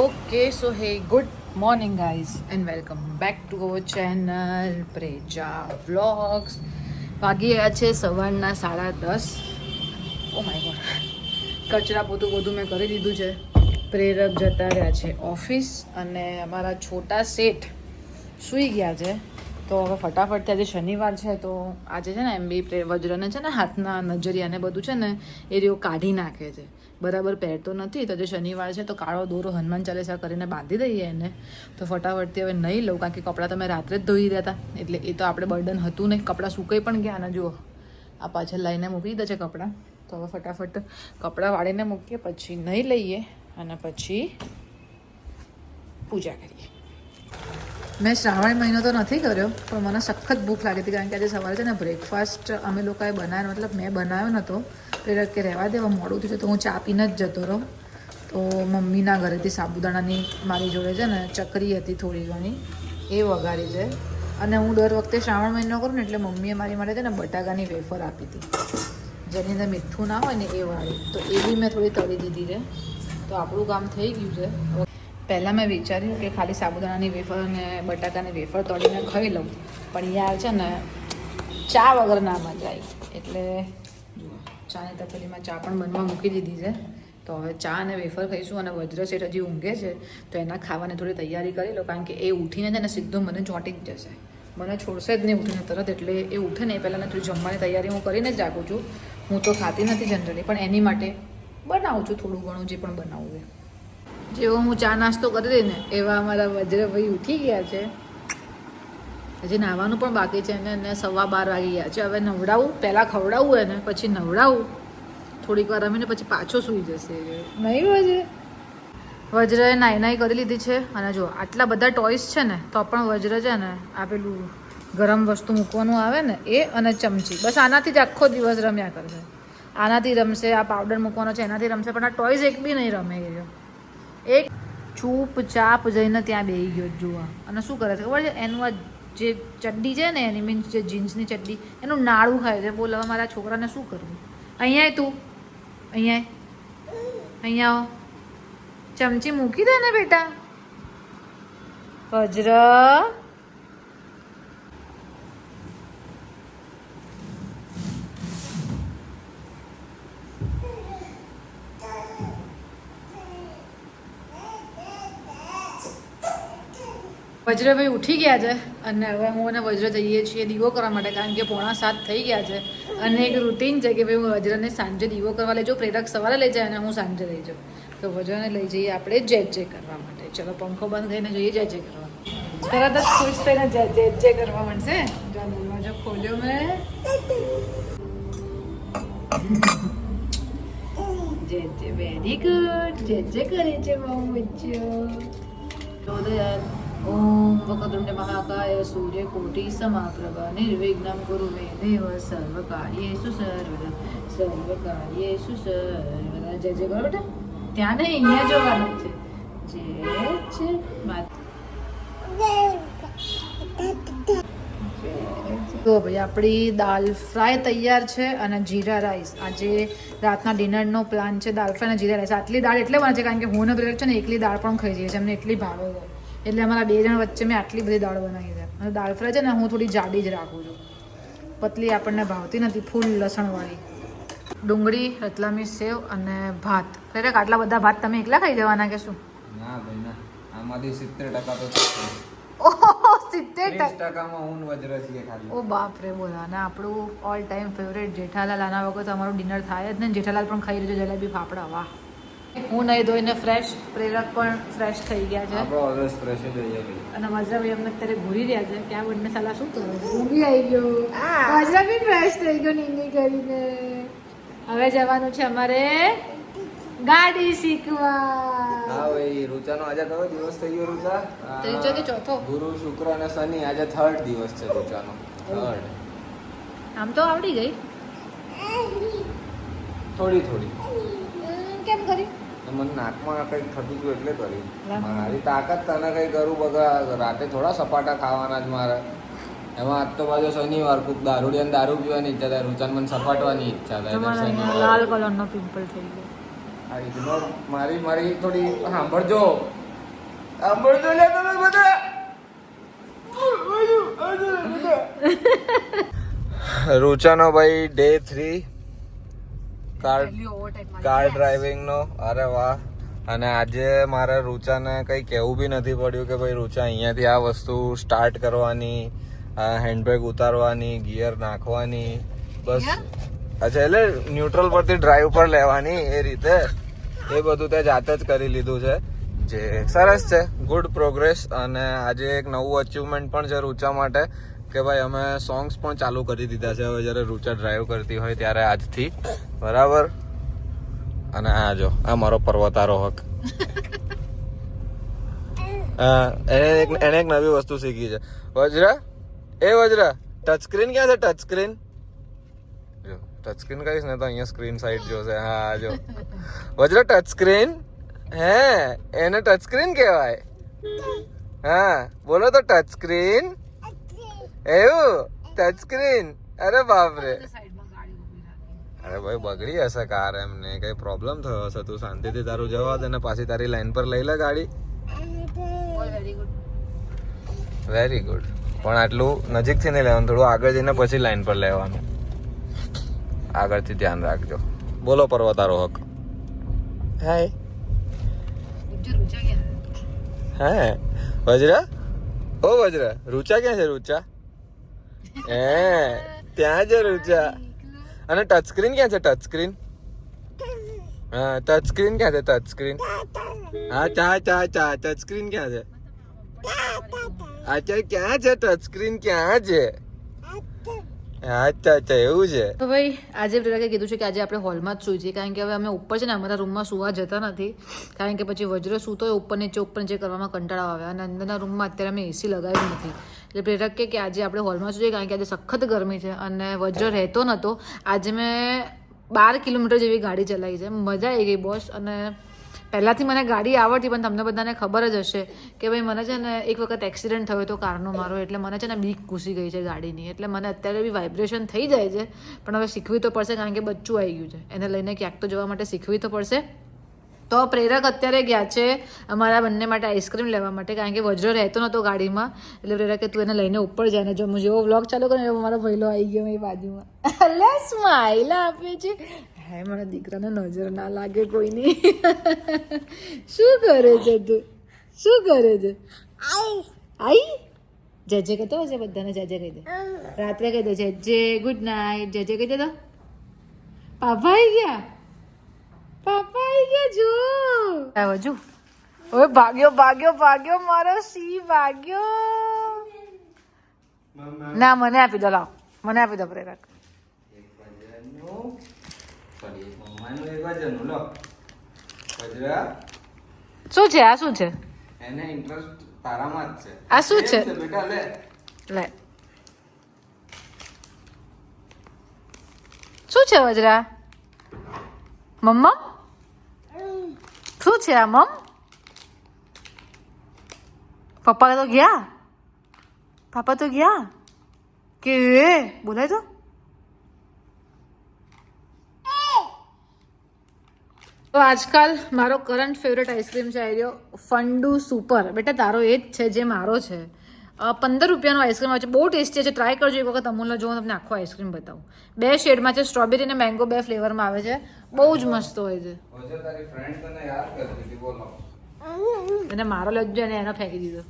Okay so hey good morning guys and welcome back to our channel પ્રેજા vlogs વાગી ગયા છે સવારના સાડા દસ. ઓ માય ગોડ કચરા પોતું બધું મેં કરી દીધું છે. પ્રેરક જતા રહ્યા છે ઓફિસ અને અમારા છોટા શેઠ સૂઈ ગયા છે. તો હવે ફટાફટ આજે શનિવાર છે તો આજે છે ને એમ બી વજ્રને છે ને હાથના નજરિયાને બધું છે ને એ રીઓ કાઢી નાખે છે. બરાબર પહેરતો નથી, તો જે શનિવાર છે તો કાળો દોરો હનુમાન ચાલીસા કરીને બાંધી દઈએ એને. તો ફટાફટથી હવે નહીં લઉં, કારણ કે કપડાં તમે રાત્રે જ ધોઈ દેતા એટલે એ તો આપણે બર્ડન હતું નહીં, કપડાં સુકાઈ પણ ગયા અને જુઓ. આ પાછળ લઈને મૂકી દે છે કપડાં. તો હવે ફટાફટ કપડાં વાળીને મૂકીએ, પછી નહીં લઈએ અને પછી પૂજા કરીએ. મેં શ્રાવણ મહિનો તો નથી કર્યો, પણ મને સખત ભૂખ લાગી હતી કારણ કે આજે સવારે છે ને બ્રેકફાસ્ટ અમે લોકોએ બનાવ્યો, મતલબ મેં બનાવ્યો નહોતો પ્રેરક કે રહેવા દેવા, મોડું થયું તો હું ચા પીને જ જતો રહું. તો મમ્મીના ઘરેથી સાબુદાણાની મારી જોડે છે ને ચકરી હતી થોડી ઘણી, એ વઘારી છે. અને હું દર વખતે શ્રાવણ મહિનો કરું ને એટલે મમ્મીએ મારી માટે છે ને બટાકાની વેફર આપી હતી. જેની અંદર મીઠું ના હોય ને એ વાળી. તો એ બી મેં થોડી તળી દીધી છે. તો આપણું કામ થઈ ગયું છે. પહેલાં મેં વિચાર્યું કે ખાલી સાબુદાણાની વેફર અને બટાકાની વેફર તળીને ખાઈ લઉં. પણ યાર છે ને, ચા વગર ના મજા આવી. એટલે ચાની તપેલીમાં ચા પણ બનવા મૂકી દીધી છે. તો હવે ચા અને વેફર ખાઈશું અને વજ્ર શેઠ હજી ઊંઘે છે, તો એના ખાવાની થોડી તૈયારી કરી લો, કારણ કે એ ઉઠીને છે ને સીધો મને ચોંટી જ જશે. મને છોડશે જ નહીં ઉઠીને તરત, એટલે એ ઉઠે ને એ પહેલાં થોડી જમવાની તૈયારી હું કરીને જ રાખું છું. હું તો ખાતી નથી જનરલી પણ એની માટે બનાવું છું થોડું ઘણું જે પણ બનાવવું એ જેવો હું ચા નાસ્તો કરી દઈ ને, એવા અમારા વજ્રભાઈ ઉઠી ગયા છે. હજી નાહવાનું પણ બાકી છે અને એને સવા બાર વાગી ગયા છે. હવે નવડાવું, પહેલાં ખવડાવવું એને, પછી નવડાવું. થોડીક વાર રમીને પછી પાછો સૂઈ જશે. નહીં વજ્ર વજ્રએ નાઈ નાઈ કરી લીધી છે. અને જો, આટલા બધા ટોયસ છે ને, તો પણ વજ્ર છે ને, આ પેલું ગરમ વસ્તુ મૂકવાનું આવે ને, એ અને ચમચી. બસ આનાથી જ આખો દિવસ રમ્યા કરશે. આનાથી રમશે, આ પાવડર મૂકવાનો છે, એનાથી રમશે, પણ આ ટોયસ એક બી નહીં રમે એ. એક ચૂપચાપ જઈને ત્યાં બેસી ગયો જોવા. અને શું કરે છે ખબર છે? એનું આ જે ચડ્ડી છે ને, એની મીન્સ જે જીન્સની ચડ્ડી, એનું નાળું ખાય છે. બોલ, હવે મારા છોકરાને શું કરવું? અહીંયા તું. અહીંયા અહીંયા ચમચી મૂકી દે ને બેટા. વજ્ર વજ્રભાઈ ઉઠી ગયા છે અને હવે હું અને વજ્ર જઈએ છીએ દીવો કરવા માટે, કારણ કે પોણા સાત થઈ ગયા છે. અને એક રૂટીન છે કે ભાઈ હું વજ્રને સાંજે દીવો કરવા લઈ જાઉં, પ્રેરક સવારે લઈ જાય અને હું સાંજે લઈ જાઉં. તો વજ્રને લઈ જઈએ આપણે જય જય કરવા માટે. ચલો, પંખો બંધ કરીને જઈએ જય જય કરવા તરત જ ખુશ થઈને જય જય જય કરવા માંડશે. જો દરવાજો ખોલ્યો મેં. જય જય વેરી ગુડ જય જય કરે છે બહુ બચ્ચો ચોદયાર ઓમ વક્રતુંડ મહાકાય સૂર્યકોટી સમાપ્રભ નિર્વિઘ્નમ કુરુ મે દેવ સર્વકાર્યેષુ સર્વદા સર્વકાર્યેષુ સર્વદા જય જય કરો બેટા ત્યાં નહીં અહીંયા જોવાનું છે જય તો ભાઈ આપણી દાલ ફ્રાય તૈયાર છે અને જીરા રાઈસ આજે રાતના ડિનરનો પ્લાન છે દાલ ફ્રાય અને જીરા રાઈસ આટલી દાળ એટલે બને છે કારણ કે હું ને પ્રેરક છે ને એકલી દાળ પણ ખાઈ જઈએ છે એમને એટલી ભાવે છે એટલે અમારા બે જણ વચ્ચે મેં આટલી બધી દાળ બનાવી છે. અને દાળ ફ્રાય છે ને હું થોડી જાડી જ રાખું છું. પતલી આપણને ભાવતી નથી ફૂલ લસણવાળી. ડુંગળી રતલામી સેવ અને ભાત. ખરેખર આટલા બધા ભાત તમે એકલા ખાઈ જવાના કે શું? ના ભાઈ ના. આમાંથી સિત્તેર ટકા તો ઓહો સિત્તેર ટકામાં ઊન વજ્ર ખાલી. ઓ બાપ રે બોલા. અને આપણું ઓલ ટાઈમ ફેવરેટ જેઠાલાલ આના વખત અમારું ડિનર થાય જ ને જેઠાલાલ પણ ખાઈ રહ્યો જલેબી ફાફડા. વાહ. હું નહીં ધોઈને ફ્રેશ પ્રેરક પણ ફ્રેશ થઈ ગયા છે. આપણો ઓલવેઝ ફ્રેશ જ હોઈએ અને મજરાભાઈ અમને અત્યારે ઘૂરી રહ્યા છે કે આ બંને સાલા શું કરે હું બી આવી ગયો. મજા ફ્રેશ થઈ ગયો નીંદી કરીને. હવે જવાનું છે અમારે ગાડી શીખવા. હા ભાઈ રૂચાનો આજે કયો દિવસ થઈ ગયો રૂચા ત્રીજો કે ચોથો. ગુરુ શુક્ર અને શનિ આજે થર્ડ દિવસ છે રૂચાનો થર્ડ આમ તો આવડી ગઈ. થોડી થોડી. હમ, કેમ કરી? મને નાકમાં કંઈક થતું હતું એટલે કરી. મારી તાકાત તને કંઈ કરું બધા રાતે થોડા સપાટા ખાવાના જ મારે. એમાં આજ તો પાછો શનિવાર કુક દારૂડી અને દારૂ પીવાની ઈચ્છા થાય રૂચાન મને સપાટવાની ઈચ્છા થાય લાલ કલરનો પિમ્પલ થઈ ગયો. આ ઇગ્નોર મારી મારી થોડી સાંભળજો. સાંભળજો લે તમે બધા. રૂચાનો ભાઈ day three car car driving નો? અરે વાહ. અને આજે મારે રૂચાને કંઈ કહેવું બી નથી પડ્યું કે ભાઈ રૂચા અહીંયાથી આ વસ્તુ સ્ટાર્ટ કરવાની હેન્ડબ્રેક ઉતારવાની ગિયર નાખવાની બસ. અચ્છા એટલે ન્યુટ્રલ પરથી ડ્રાઈવ પર લેવાની એ રીતે. એ બધું તે જાતે જ કરી લીધું છે. જે સરસ છે. ગુડ પ્રોગ્રેસ અને આજે એક નવું અચીવમેન્ટ પણ છે રૂચા માટે. કે ભાઈ અમે સોંગ્સ પણ ચાલુ કરી દીધા છે. હવે જ્યારે રૂચા ડ્રાઈવ કરતી હોય ત્યારે આજથી. બરાબર? અને આ જો આ મારો પર્વતારોહક. એને એક એને એક નવી વસ્તુ શીખી છે. વજ્ર? એ વજ્ર ટચ સ્ક્રીન ક્યાં છે ટચ સ્ક્રીન જો ટચ સ્ક્રીન કહીશ ને તો અહીંયા સ્ક્રીન સાઈડ જોશે. હા જો. વજ્ર ટચ સ્ક્રીન હે એને ટચ સ્ક્રીન કહેવાય? હા બોલો તો ટચ સ્ક્રીન એવું? ટચ સ્ક્રીન અરે બાપરે. અરે ભાઈ બગડી હશે કાર એમને. કઈ પ્રોબ્લેમ થયો હશે? તું શાંતિથી તારું જવા દે ને પાછી તારી લાઈન પર લઈ લે ગાડી. વેરી ગુડ પણ આટલું નજીકથી નહીં લેવાનું થોડું આગળ જઈને પછી લાઈન પર લેવાનું. આગળથી ધ્યાન રાખજો. બોલો પર્વતારોહક હાય હે? વજ્ર? ઓ વજ્ર રૂચા ક્યાં છે રૂચા? હે, ત્યાં છે રૂચા અને ટચ સ્ક્રીન ક્યાં છે? ટચ સ્ક્રીન હા ટચ સ્ક્રીન ક્યાં છે? ટચ સ્ક્રીન હા, ચા ચા ચા. ટચ સ્ક્રીન ક્યાં છે? અચ્છા ક્યાં છે? ટચ સ્ક્રીન ક્યાં છે? અચ્છા અચ્છા એવું છે. તો ભાઈ, આજે પ્રેરકે કીધું છે કે આજે આપણે હોલમાં જ સુઈ છીએ કારણ કે હવે અમે ઉપર છે ને, અમારા રૂમમાં સુવા જતા નથી, કારણ કે પછી વજ્ર સૂતો હોય, ઉપર નીચે ઉપર નીચે કરવામાં કંટાળા આવે, અને અંદરના રૂમમાં અત્યારે અમે એસી લગાવ્યું નથી. એટલે પ્રેરક કે આજે આપણે હોલમાં જોઈએ કારણ કે આજે સખત ગરમી છે અને વજ્ર રહેતો નહોતો આજે મેં બાર કિલોમીટર જેવી ગાડી ચલાવી છે. મજા આવી ગઈ બોસ અને પહેલાંથી મને ગાડી આવડતી, પણ તમને બધાને ખબર જ હશે કે ભાઈ મને છે ને એક વખત એક્સિડન્ટ થયો હતો કારનો મારો. એટલે મને છે ને બીક ઘૂસી ગઈ છે ગાડીની. એટલે મને અત્યારે બી વાઇબ્રેશન થઈ જાય છે. પણ હવે શીખવી તો પડશે, કારણ કે બચ્ચું આવી ગયું છે. એને લઈને ક્યાંક તો જવા માટે શીખવી તો પડશે. તો પ્રેરક અત્યારે ગયા છે અમારા બંને માટે આઈસ્ક્રીમ લેવા માટે, કારણ કે વજ્ર રહેતો નહોતો ગાડીમાં. એટલે પ્રેરક તું એને લઈને ઉપર જાય ને જો હું જેવો વ્લોગ ચાલુ કરે એવો ભઈલો આવી ગયો એ બાજુમાં. એટલે સ્માઇલ આપે છે. હે, મારા દીકરાને નજર ના લાગે કોઈની. શું કરે છે તું? શું કરે છે? આઈ. જજે કહેતો હશે બધાને, જજે કહી દે. રાત્રે કહી દે, જજે ગુડ નાઇટ જજે કહી દે તો. પાપા આવી ગયા? પાપા? આવો જો. ઓય ભાગ્યો ભાગ્યો ભાગ્યો, મારો સી ભાગ્યો. ના, મને આપી દો, લાવ. મને આપી દો, પ્રેરક. શું છે? આ શું છે? એને ઇન્ટરેસ્ટ તારામાં જ છે આ શું છે? બેટા લે લે. શું છે, વજરા? મમ્મા? શું છે આ, મમ? પપ્પા તો ગયા? પાપા તો ગયા? કે બોલાય તો. તો આજકાલ મારો કરંટ ફેવરેટ આઈસ્ક્રીમ છે આવી રહ્યો ફંડુ સુપર. બેટા, તારો એ જ છે જે મારો છે. પંદર રૂપિયાનો આઈસ્ક્રીમ આવે છે. બહુ ટેસ્ટી છે. ટ્રાય કરજો એક વખત અમૂલનો. જો હું તમને આખો આઈસ્ક્રીમ બતાવું. બે શેડમાં છે. સ્ટ્રોબેરી અને મેંગો બે ફ્લેવરમાં આવે છે. બહુ જ મસ્ત હોય છે. અને મારો લજ્જો અને એનો ફેંકી દીધો.